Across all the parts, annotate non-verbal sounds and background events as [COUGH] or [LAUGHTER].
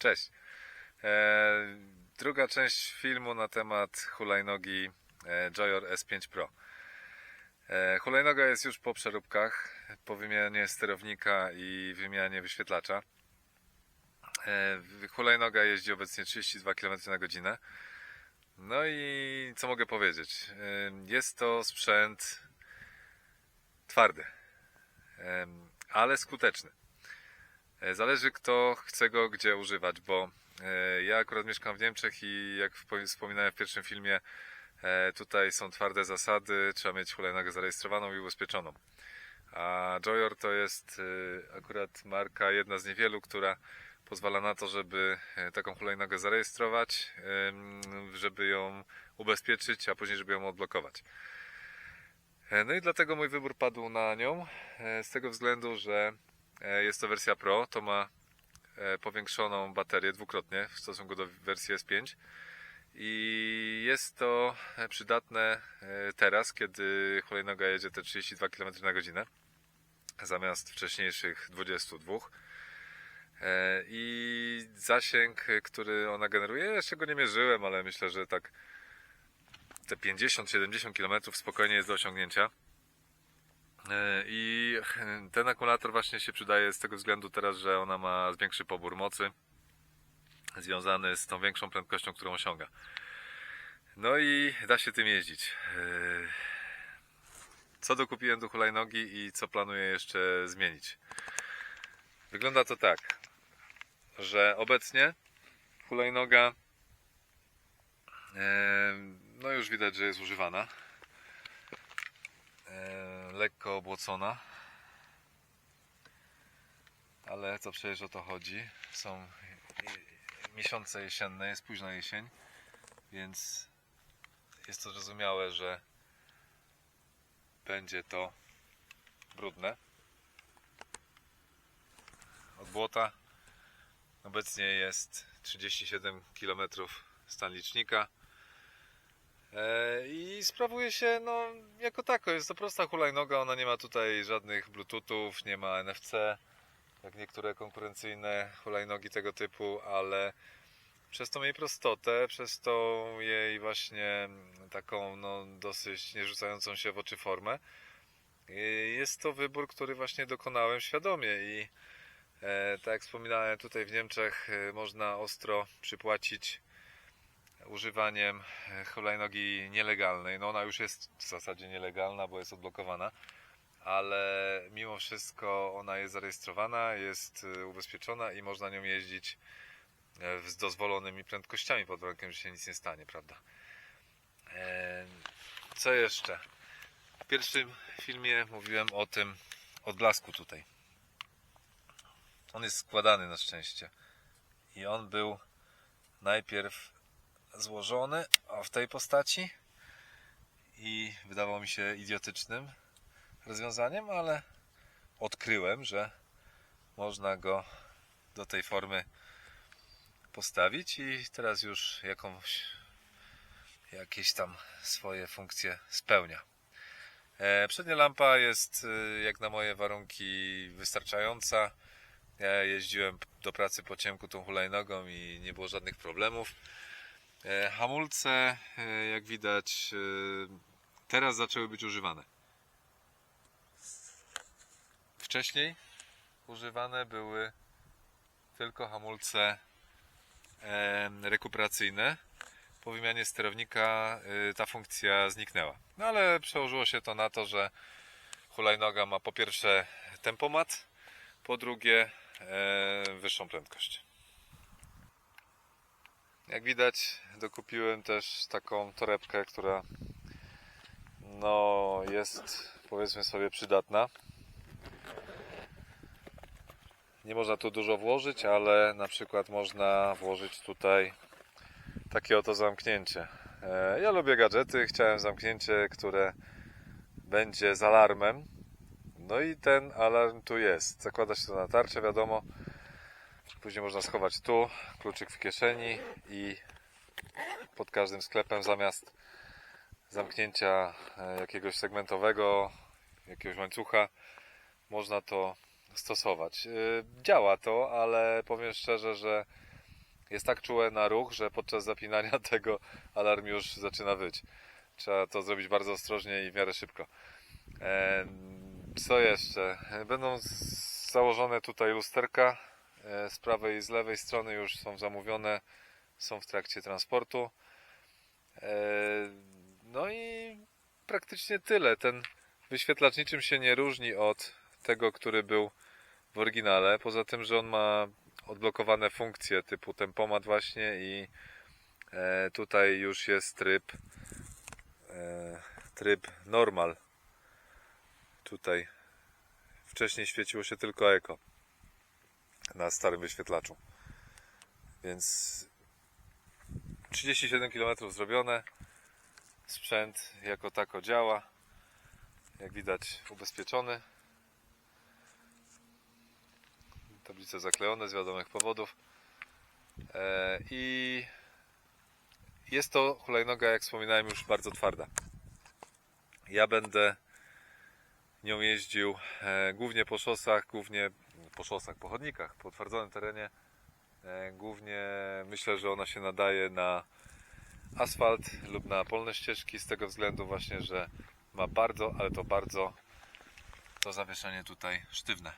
Cześć. E, druga część filmu na temat hulajnogi e, Joyor S5 Pro. E, hulajnoga jest już po przeróbkach, po wymianie sterownika i wymianie wyświetlacza. E, hulajnoga jeździ obecnie 32 km na godzinę. No i co mogę powiedzieć? E, jest to sprzęt twardy, ale skuteczny. E, Zależy kto chce go gdzie używać, bo e, ja akurat mieszkam w Niemczech i jak wspominałem w pierwszym filmie, e, tutaj są twarde zasady, trzeba mieć hulajnogę zarejestrowaną i ubezpieczoną. A Joyor to jest akurat marka, jedna z niewielu, która pozwala na to, żeby taką hulajnogę zarejestrować, żeby ją ubezpieczyć, a później żeby ją odblokować. No i dlatego mój wybór padł na nią, z tego względu, że Jest to wersja Pro, to ma e, powiększoną baterię dwukrotnie w stosunku do wersji S5 i jest to e, przydatne e, teraz, kiedy hulajnoga jedzie te 32 km na godzinę zamiast wcześniejszych 22 E, i zasięg, e, który ona generuje, jeszcze go nie mierzyłem, ale myślę, że tak te 50-70 km spokojnie jest do osiągnięcia. E, I ten akumulator właśnie się przydaje z tego względu teraz, że ona ma większy pobór mocy związany z tą większą prędkością, którą osiąga. No i da się tym jeździć. E, Co dokupiłem do hulajnogi i co planuję jeszcze zmienić? Wygląda to tak, że obecnie hulajnoga e, no już widać, że jest używana lekko obłocona. Ale to przecież o to chodzi. Są miesiące jesienne, jest późna jesień, więc jest to zrozumiałe, że będzie to brudne. Od błota obecnie jest 37 km stan licznika. Sprawuje się, no, jako tako. Jest to prosta hulajnoga, ona nie ma tutaj żadnych bluetoothów, nie ma NFC, jak niektóre konkurencyjne hulajnogi tego typu, ale przez tą jej prostotę, przez tą jej właśnie taką, no, dosyć nie rzucającą się w oczy formę, jest to wybór, który właśnie dokonałem świadomie i e, tak jak wspominałem, tutaj w Niemczech e, można ostro przypłacić używaniem e, hulajnogi nielegalnej. No ona już jest w zasadzie nielegalna, bo jest odblokowana, ale mimo wszystko ona jest zarejestrowana, jest e, ubezpieczona i można nią jeździć e, z dozwolonymi prędkościami pod warunkiem, że się nic nie stanie, prawda? Co jeszcze? W pierwszym filmie mówiłem o tym odblasku tutaj. On jest składany na szczęście. I on był najpierw złożony o, w tej postaci i wydawało mi się idiotycznym rozwiązaniem, ale odkryłem, że można go do tej formy postawić i teraz już jakąś jakieś tam swoje funkcje spełnia. E, Przednia lampa jest e, jak na moje warunki wystarczająca. Ja jeździłem do pracy po ciemku tą hulajnogą i nie było żadnych problemów. E, Hamulce, e, jak widać, e, teraz zaczęły być używane. Wcześniej używane były tylko hamulce rekuperacyjne. Po wymianie sterownika ta funkcja zniknęła. No ale przełożyło się to na to, że hulajnoga ma po pierwsze tempomat, po drugie wyższą prędkość. Jak widać, dokupiłem też taką torebkę, która no jest powiedzmy sobie przydatna. Nie można tu dużo włożyć, ale na przykład można włożyć tutaj takie oto zamknięcie. E, Ja lubię gadżety, chciałem zamknięcie, które będzie z alarmem. No i ten alarm tu jest. Zakłada się to na tarczę, wiadomo. Później można schować tu, kluczyk w kieszeni i pod każdym sklepem zamiast zamknięcia e, jakiegoś segmentowego, jakiegoś łańcucha, można to stosować. E, Działa to, ale powiem szczerze, że jest tak czułe na ruch, że podczas zapinania [LAUGHS] tego alarm już zaczyna wyć. Trzeba to zrobić bardzo ostrożnie i w miarę szybko. E, Co jeszcze? Będą założone tutaj lusterka z prawej i z lewej strony już są zamówione, są w trakcie transportu. E, No i praktycznie tyle. Ten wyświetlacz niczym się nie różni od tego, który był w oryginale. Poza tym, że on ma odblokowane funkcje typu tempomat właśnie i e, tutaj już jest tryb e, tryb normal. Tutaj wcześniej świeciło się tylko eko na starym wyświetlaczu. Więc 37 km zrobione. Sprzęt jako tako działa. Jak widać ubezpieczony. Tablice zaklejone z wiadomych powodów. E, I jest to hulajnoga, jak wspominałem, już bardzo twarda. Ja będę nią jeździł e, głównie po szosach, głównie po szosach, po chodnikach, po utwardzonym terenie. E, głównie myślę, że ona się nadaje na asfalt lub na polne ścieżki z tego względu właśnie, że ma bardzo, ale to bardzo to zawieszenie tutaj sztywne.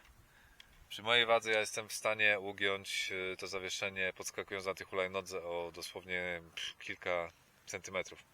Przy mojej wadze ja jestem w stanie ugiąć y, to zawieszenie podskakując na tej hulajnodze o dosłownie kilka centymetrów.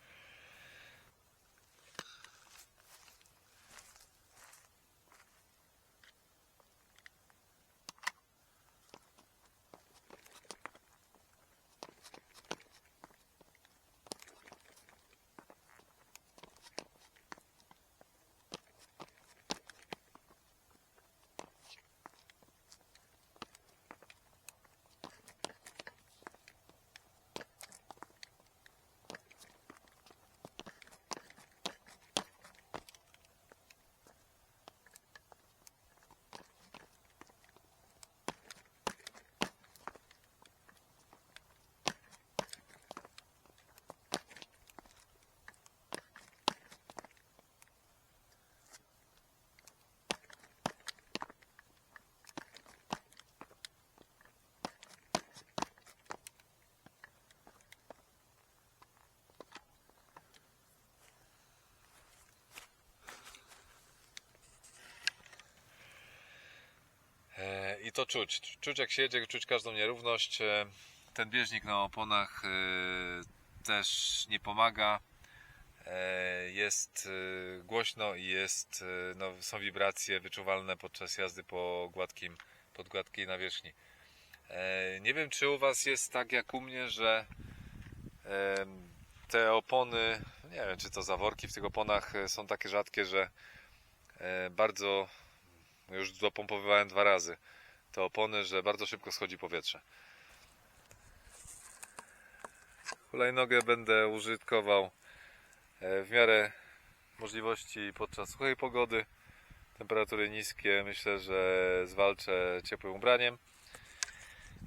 E, I to czuć. Czuć jak się jedzie, czuć każdą nierówność. E, Ten bieżnik na oponach e, też nie pomaga. E, Jest głośno i jest, no, są wibracje wyczuwalne podczas jazdy po gładkim, pod gładkiej nawierzchni. Nie wiem, czy u Was jest tak jak u mnie, że te opony, nie wiem, czy to zaworki w tych oponach są takie rzadkie, że bardzo już dopompowywałem dwa razy te opony, że bardzo szybko schodzi powietrze. Hulajnogę będę użytkował e, w miarę możliwości podczas suchej pogody. Temperatury niskie, myślę, że zwalczę ciepłym ubraniem.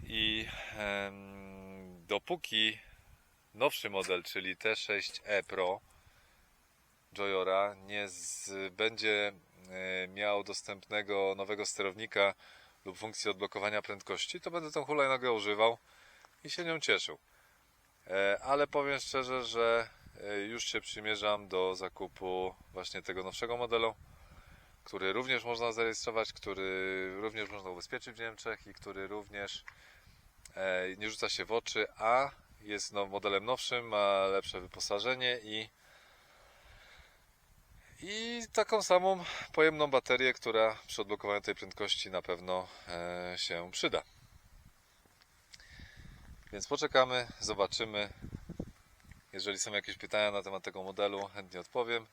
I dopóki nowszy model, czyli T6e Pro Joyora nie z, będzie e, miał dostępnego nowego sterownika lub funkcję odblokowania prędkości, to będę tą hulajnogę używał i się nią cieszył. E, Ale powiem szczerze, że e, już się przymierzam do zakupu właśnie tego nowszego modelu, który również można zarejestrować, który również można ubezpieczyć w Niemczech i który również e, nie rzuca się w oczy, a jest no, modelem nowszym, ma lepsze wyposażenie i i taką samą pojemną baterię, która przy odblokowaniu tej prędkości na pewno e, się przyda. Więc poczekamy, zobaczymy. Jeżeli są jakieś pytania na temat tego modelu, chętnie odpowiem.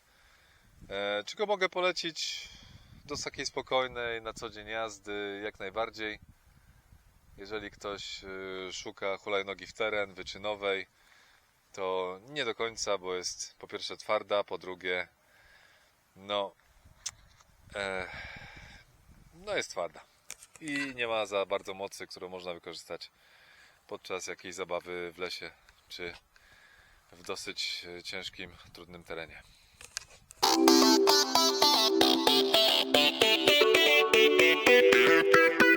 E, czy go mogę polecić do takiej spokojnej, na co dzień jazdy? Jak najbardziej. Jeżeli ktoś e, szuka hulajnogi w teren, wyczynowej, to nie do końca, bo jest po pierwsze twarda, po drugie no, e, no jest twarda i nie ma za bardzo mocy, którą można wykorzystać podczas jakiejś zabawy w lesie czy w dosyć e, ciężkim, trudnym terenie. No i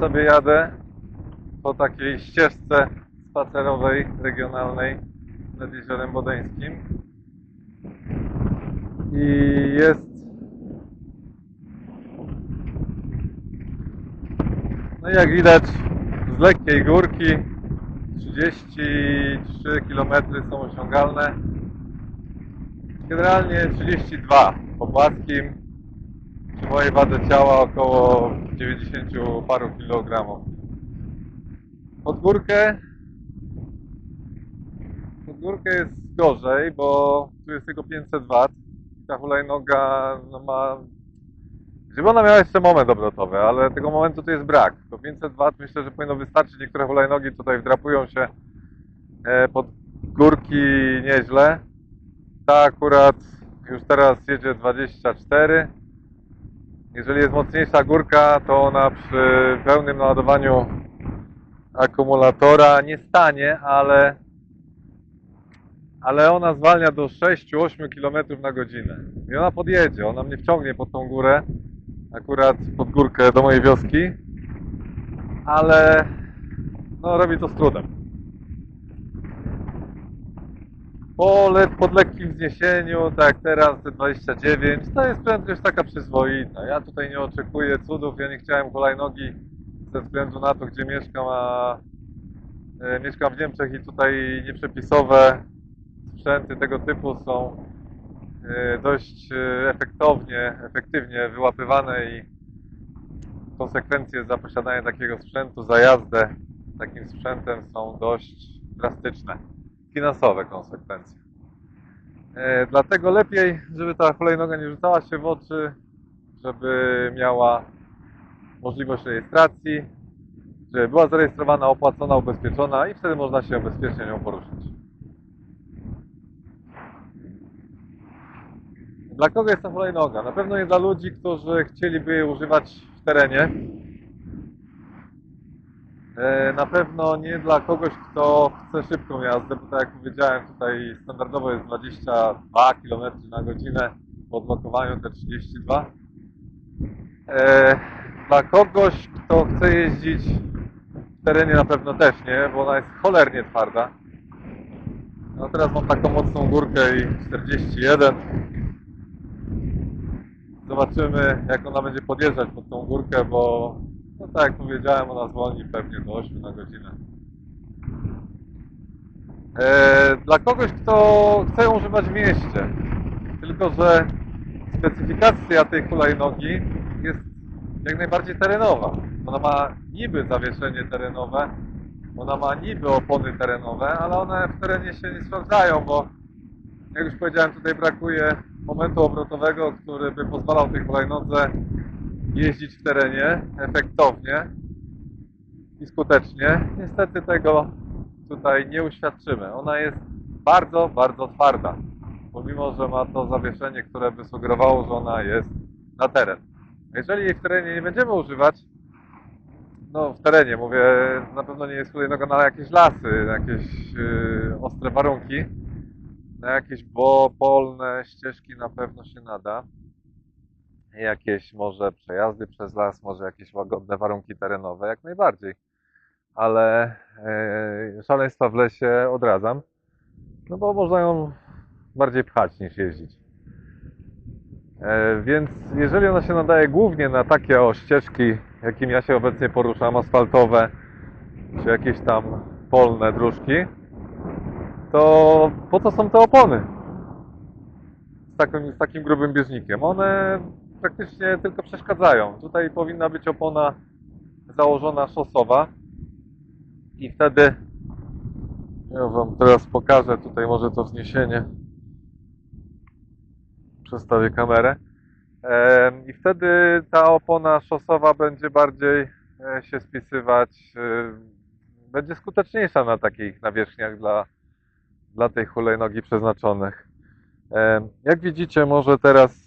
sobie jadę po takiej ścieżce spacerowej, regionalnej nad Jeziorem Bodeńskim. I jest No jak widać z lekkiej górki 33 km są osiągalne. Generalnie 32 po płaskim. Mojej wadze ciała około 90 paru kilogramów. Pod górkę pod górkę jest gorzej, bo tu jest tylko 500 W. Ta hulajnoga no, ma Gdyby ona miała jeszcze moment obrotowy, ale tego momentu tu jest brak. To 500 W myślę, że powinno wystarczyć. Niektóre hulajnogi tutaj wdrapują się e, pod górki nieźle. Ta akurat już teraz jedzie 24. Jeżeli jest mocniejsza górka, to ona przy pełnym naładowaniu akumulatora nie stanie, ale ale ona zwalnia do 6-8 km na godzinę. I ona podjedzie, ona mnie wciągnie pod tą górę, akurat pod górkę do mojej wioski, ale no, robi to z trudem. Po le pod lekkim wzniesieniu, tak jak teraz, te 29, to jest prędkość taka przyzwoita. Ja tutaj nie oczekuję cudów, ja nie chciałem hulajnogi ze względu na to, gdzie mieszkam, a e, mieszkam w Niemczech i tutaj nieprzepisowe sprzęty tego typu są e, dość e, efektownie, efektywnie wyłapywane i konsekwencje za posiadanie takiego sprzętu, za jazdę takim sprzętem są dość drastyczne. Finansowe konsekwencje. E, Dlatego lepiej, żeby ta hulajnoga nie rzucała się w oczy, żeby miała możliwość rejestracji, żeby była zarejestrowana, opłacona, ubezpieczona i wtedy można się bezpiecznie nią poruszać. Dla kogo jest ta hulajnoga? Na pewno nie dla ludzi, którzy chcieliby używać w terenie. E, Na pewno nie dla kogoś, kto chce szybką jazdę, bo tak jak powiedziałem, tutaj standardowo jest 22 km na godzinę, po odblokowaniu te 32. E, Dla kogoś, kto chce jeździć w terenie na pewno też nie, bo ona jest cholernie twarda. No teraz mam taką mocną górkę i 41. Zobaczymy, jak ona będzie podjeżdżać pod tą górkę, bo tak jak powiedziałem, ona zwolni pewnie do 8 na godzinę. E, dla kogoś, kto chce ją używać w mieście, tylko że specyfikacja tej hulajnogi jest jak najbardziej terenowa. Ona ma niby zawieszenie terenowe, ona ma niby opony terenowe, ale one w terenie się nie sprawdzają, bo jak już powiedziałem, tutaj brakuje momentu obrotowego, który by pozwalał tej hulajnodze jeździć w terenie efektownie i skutecznie. Niestety tego tutaj nie uświadczymy. Ona jest bardzo, bardzo twarda, pomimo, że ma to zawieszenie, które by sugerowało, że ona jest na teren. Jeżeli jej w terenie nie będziemy używać, no w terenie, mówię, na pewno nie jest hulajnoga na jakieś lasy, na jakieś yy, ostre warunki, na jakieś bo polne ścieżki na pewno się nada. Jakieś może przejazdy przez las, może jakieś łagodne warunki terenowe, jak najbardziej. Ale e, szaleństwa w lesie odradzam, no bo można ją bardziej pchać niż jeździć. E, więc jeżeli ona się nadaje głównie na takie o ścieżki, jakim ja się obecnie poruszam, asfaltowe, czy jakieś tam polne dróżki, to po co są te opony? Z takim, z takim grubym bieżnikiem. One praktycznie tylko przeszkadzają. Tutaj powinna być opona założona szosowa i wtedy ja Wam teraz pokażę tutaj może to wzniesienie przestawię kamerę i wtedy ta opona szosowa będzie bardziej e, się spisywać e, będzie skuteczniejsza na takich nawierzchniach dla, dla tej hulajnogi przeznaczonych. Jak widzicie, może teraz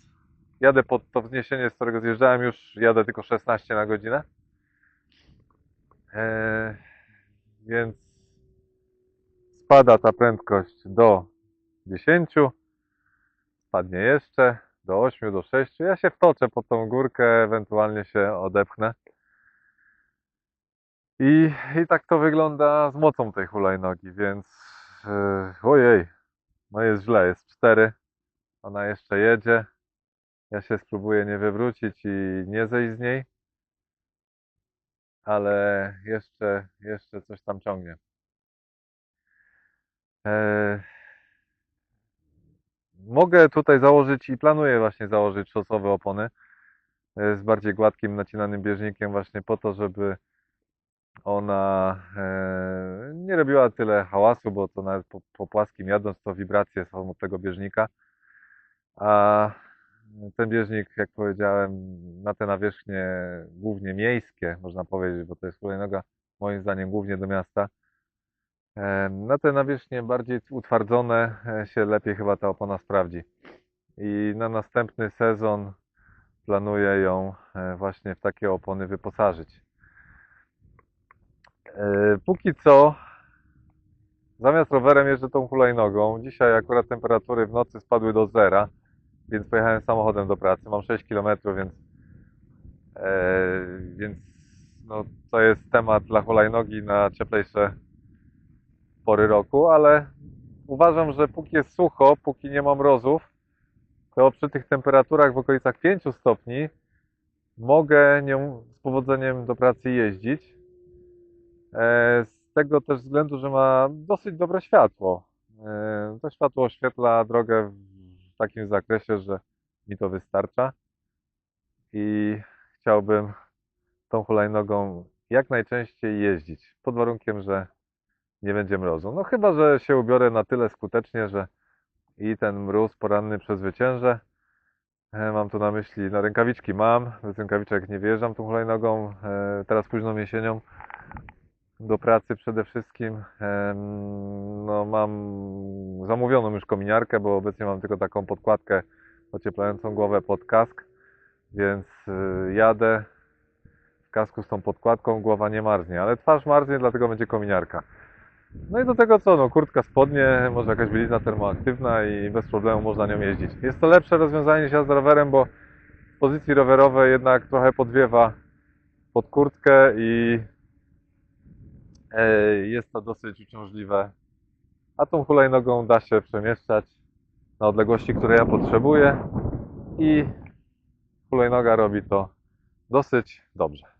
jadę pod to wzniesienie, z którego zjeżdżałem, już jadę tylko 16 na godzinę. E, Więc spada ta prędkość do 10, spadnie jeszcze do 8, do 6. Ja się wtoczę pod tą górkę, ewentualnie się odepchnę. I, I tak to wygląda z mocą tej hulajnogi, więc yy, ojej, no jest źle, jest cztery, ona jeszcze jedzie. Ja się spróbuję nie wywrócić i nie zejść z niej, ale jeszcze, jeszcze coś tam ciągnie. Eee, mogę tutaj założyć i planuję właśnie założyć szosowe opony e, z bardziej gładkim, nacinanym bieżnikiem właśnie po to, żeby ona e, nie robiła tyle hałasu, bo to nawet po, po płaskim jadąc to wibracje są od tego bieżnika. A ten bieżnik, jak powiedziałem, na te nawierzchnie głównie miejskie, można powiedzieć, bo to jest hulajnoga moim zdaniem głównie do miasta. E, Na te nawierzchnie bardziej utwardzone e, się lepiej chyba ta opona sprawdzi. I na następny sezon planuję ją e, właśnie w takie opony wyposażyć. Póki co, zamiast rowerem jeżdżę tą hulajnogą. Dzisiaj akurat temperatury w nocy spadły do zera, więc pojechałem samochodem do pracy. Mam 6 km, więc, e, więc no, to jest temat dla hulajnogi na cieplejsze pory roku, ale uważam, że póki jest sucho, póki nie ma mrozów, to przy tych temperaturach w okolicach 5 stopni mogę nią z powodzeniem do pracy jeździć. E, Z tego też względu, że ma dosyć dobre światło. E, To światło oświetla drogę takim zakresie, że mi to wystarcza. I chciałbym tą hulajnogą jak najczęściej jeździć, pod warunkiem, że nie będzie mrozu. No chyba, że się ubiorę na tyle skutecznie, że i ten mróz poranny przezwyciężę. E, Mam tu na myśli, no rękawiczki mam, bez rękawiczek nie wyjeżdżam tą hulajnogą, e, teraz późną jesienią do pracy przede wszystkim. No mam zamówioną już kominiarkę, bo obecnie mam tylko taką podkładkę ocieplającą głowę pod kask, więc y, jadę w kasku z tą podkładką, głowa nie marznie, ale twarz marznie, dlatego będzie kominiarka. No i do tego co, no kurtka, spodnie, może jakaś bielizna termoaktywna i bez problemu można nią jeździć. Jest to lepsze rozwiązanie niż jazda rowerem, bo w pozycji rowerowej jednak trochę podwiewa pod kurtkę i jest to dosyć uciążliwe. A tą hulajnogą da się przemieszczać na odległości, które ja potrzebuję i hulajnoga robi to dosyć dobrze.